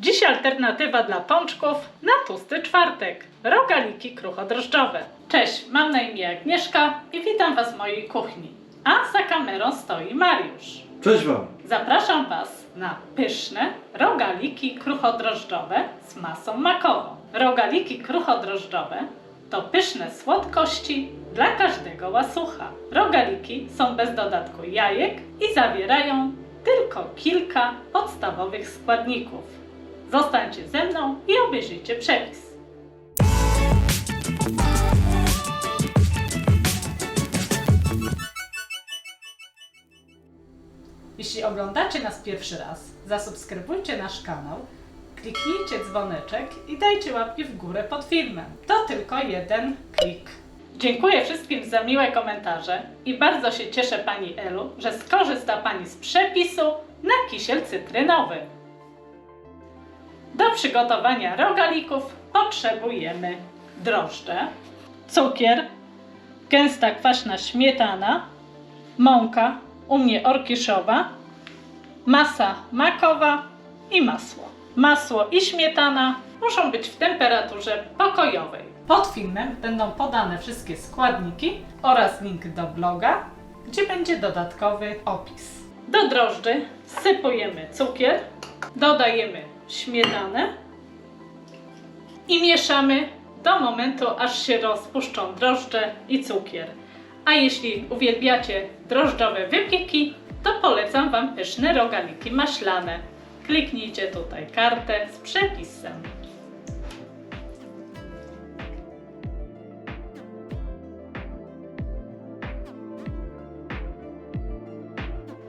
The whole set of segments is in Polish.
Dziś alternatywa dla pączków na tłusty czwartek. Rogaliki kruchodrożdżowe. Cześć, mam na imię Agnieszka i witam Was w mojej kuchni. A za kamerą stoi Mariusz. Cześć Wam! Zapraszam Was na pyszne rogaliki kruchodrożdżowe z masą makową. Rogaliki kruchodrożdżowe to pyszne słodkości dla każdego łasucha. Rogaliki są bez dodatku jajek i zawierają tylko kilka podstawowych składników. Zostańcie ze mną i obejrzyjcie przepis. Jeśli oglądacie nas pierwszy raz, zasubskrybujcie nasz kanał, kliknijcie dzwoneczek i dajcie łapki w górę pod filmem. To tylko jeden klik. Dziękuję wszystkim za miłe komentarze i bardzo się cieszę Pani Elu, że skorzysta Pani z przepisu na kisiel cytrynowy. Do przygotowania rogalików potrzebujemy drożdże, cukier, gęsta kwaśna śmietana, mąka, u mnie orkiszowa, masa makowa i masło. Masło i śmietana muszą być w temperaturze pokojowej. Pod filmem będą podane wszystkie składniki oraz link do bloga, gdzie będzie dodatkowy opis. Do drożdży sypujemy cukier, dodajemy śmietanę i mieszamy do momentu, aż się rozpuszczą drożdże i cukier. A jeśli uwielbiacie drożdżowe wypieki, to polecam Wam pyszne rogaliki maślane. Kliknijcie tutaj kartę z przepisem.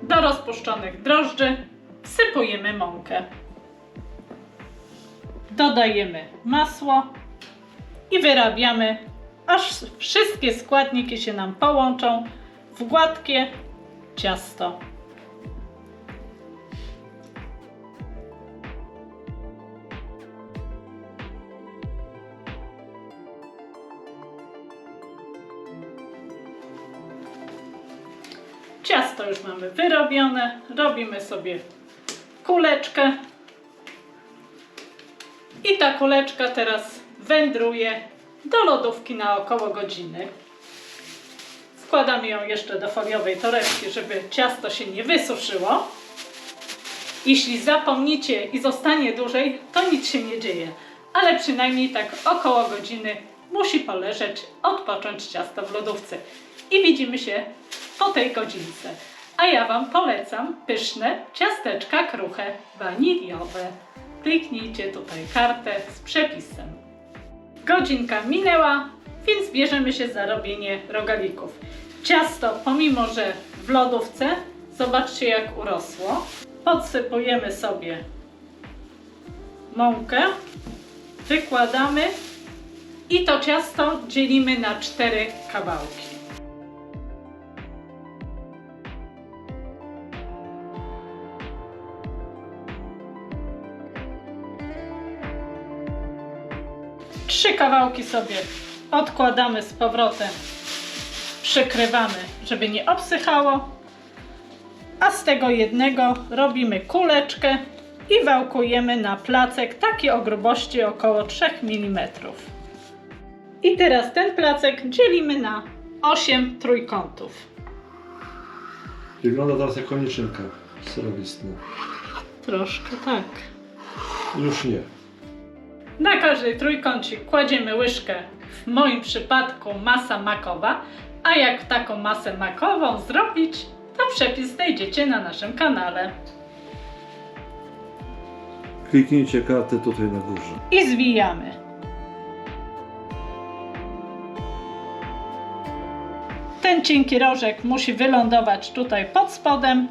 Do rozpuszczonych drożdży wsypujemy mąkę. Dodajemy masło i wyrabiamy, aż wszystkie składniki się nam połączą w gładkie ciasto. Ciasto już mamy wyrobione, robimy sobie kuleczkę i ta kuleczka teraz wędruje do lodówki na około godziny. Wkładamy ją jeszcze do foliowej torebki, żeby ciasto się nie wysuszyło. Jeśli zapomnicie i zostanie dłużej, to nic się nie dzieje, ale przynajmniej tak około godziny musi poleżeć, odpocząć ciasto w lodówce. I widzimy się po tej godzince. A ja Wam polecam pyszne ciasteczka kruche waniliowe. Kliknijcie tutaj kartę z przepisem. Godzinka minęła, więc bierzemy się za robienie rogalików. Ciasto, pomimo że w lodówce, zobaczcie jak urosło. Podsypujemy sobie mąkę, wykładamy i to ciasto dzielimy na cztery kawałki. Trzy kawałki sobie odkładamy z powrotem, przykrywamy, żeby nie obsychało, a z tego jednego robimy kuleczkę i wałkujemy na placek taki o grubości około 3 mm. I teraz ten placek dzielimy na 8 trójkątów. Wygląda teraz jak koniczynka serowistna. Troszkę tak. Już nie. Na każdy trójkącik kładziemy łyżkę, w moim przypadku masa makowa, a jak taką masę makową zrobić, to przepis znajdziecie na naszym kanale. Kliknijcie kartę tutaj na górze. I zwijamy. Ten cienki rożek musi wylądować tutaj pod spodem,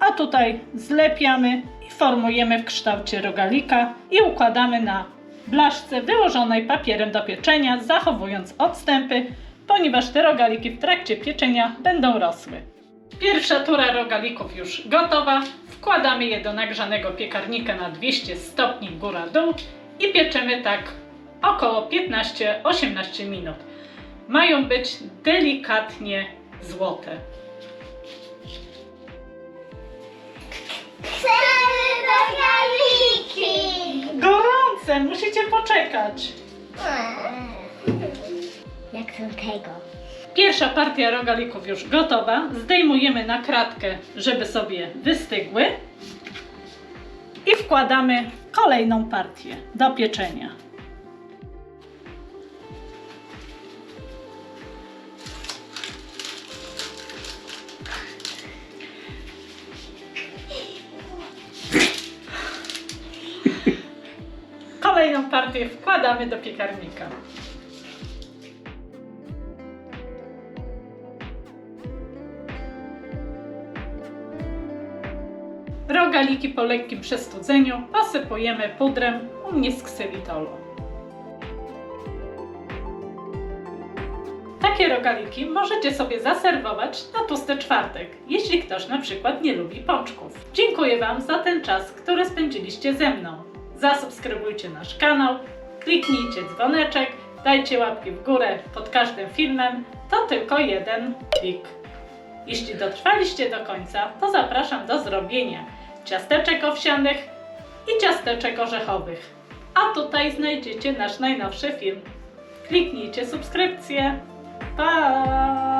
a tutaj zlepiamy i formujemy w kształcie rogalika i układamy na blaszce wyłożonej papierem do pieczenia, zachowując odstępy, ponieważ te rogaliki w trakcie pieczenia będą rosły. Pierwsza tura rogalików już gotowa. Wkładamy je do nagrzanego piekarnika na 200 stopni góra-dół i pieczemy tak około 15-18 minut. Mają być delikatnie złote. Chcemy rogaliki! Musicie poczekać. Jak są tego? Pierwsza partia rogalików już gotowa. Zdejmujemy na kratkę, żeby sobie wystygły. I wkładamy kolejną partię do pieczenia. Kolejną partię wkładamy do piekarnika. Rogaliki po lekkim przestudzeniu posypujemy pudrem u mnie z ksylitolu. Takie rogaliki możecie sobie zaserwować na tłusty czwartek, jeśli ktoś na przykład nie lubi pączków. Dziękuję Wam za ten czas, który spędziliście ze mną. Zasubskrybujcie nasz kanał, kliknijcie dzwoneczek, dajcie łapki w górę pod każdym filmem. To tylko jeden klik. Jeśli dotrwaliście do końca, to zapraszam do zrobienia ciasteczek owsianych i ciasteczek orzechowych. A tutaj znajdziecie nasz najnowszy film. Kliknijcie subskrypcję. Pa!